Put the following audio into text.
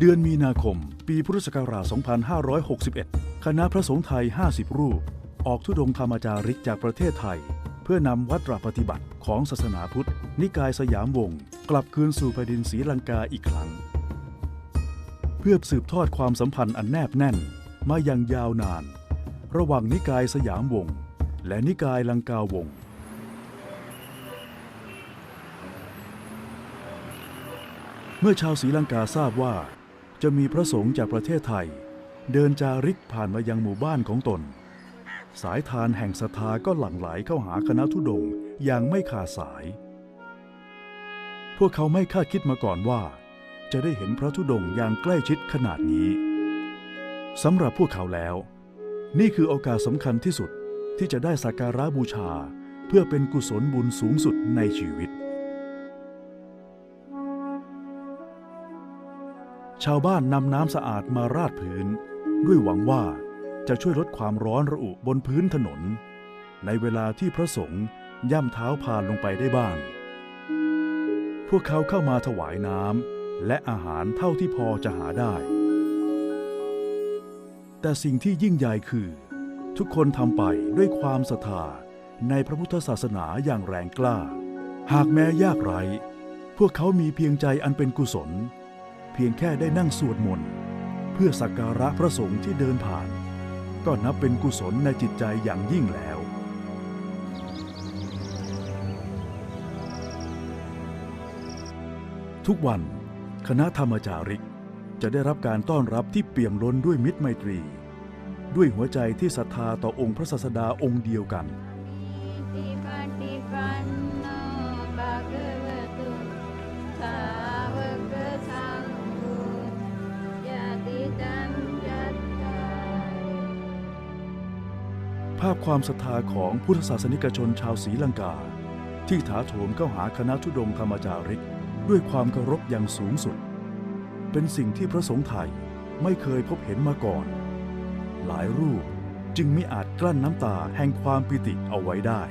เดือนมีนาคม ปีพุทธศักราช 2561 คณะพระสงฆ์ไทย 50 รูป ออกทุดงธรรมจาริกจากประเทศไทย เพื่อนำวัตรปฏิบัติของศาสนาพุทธ นิกายสยามวงศ์กลับคืนสู่แผ่นดินศรีลังกาอีกครั้ง เพื่อสืบทอดความสัมพันธ์อันแนบแน่นมาอย่างยาวนาน ระหว่างนิกายสยามวงศ์และนิกายลังกาวงศ์เมื่อชาวศรีลังกาทราบว่า จะมีพระสงฆ์จากประเทศไทย เดินจาริกผ่านมายังหมู่บ้านของตน สายทานแห่งศรัทธาก็หลั่งไหลเข้าหาคณะทุดงอย่างไม่ขาดสาย พวกเขาไม่คาดคิดมาก่อนว่า จะได้เห็นพระธุดงอย่างใกล้ชิดขนาดนี้สำหรับพวกเขาแล้ว นี่คือโอกาสสำคัญที่สุดที่จะได้สักการะบูชา เพื่อเป็นกุศลบุญสูงสุดในชีวิต ชาวบ้านนำน้ำสะอาดมาราดพื้น ด้วยหวังว่าจะช่วยลดความร้อนระอุบนพื้นถนน ในเวลาที่พระสงฆ์ย่ำเท้าผ่านลงไปได้บ้าง พวกเขาเข้ามาถวายน้ำและอาหารเท่าที่พอจะหาได้ แต่สิ่งที่ยิ่งใหญ่คือ ทุกคนทำไปด้วยความศรัทธาในพระพุทธศาสนาอย่างแรงกล้า หากแม้ยากไร้พวกเขามีเพียงใจอันเป็นกุศล เพียงแค่ได้นั่งสวดมนต์เพื่อสักการะพระสงฆ์ที่เดินผ่าน ก็นับเป็นกุศลในจิตใจอย่างยิ่งแล้ว ทุกวันคณะธรรมจาริกจะได้รับการต้อนรับที่เปี่ยมล้นด้วยมิตรไมตรี ด้วยหัวใจที่ศรัทธาต่อองค์พระศาสดาองค์เดียวกัน ภาพความศรัทธาของพุทธศาสนิกชนชาวศรีลังกา ที่ถาโถมเข้าหาคณะทุดงธรรมจาริก ด้วยความเคารพอย่างสูงสุด เป็นสิ่งที่พระสงฆ์ไทยไม่เคยพบเห็นมาก่อน หลายรูปจึงไม่อาจกลั้นน้ำตาแห่งความปิติเอาไว้ได้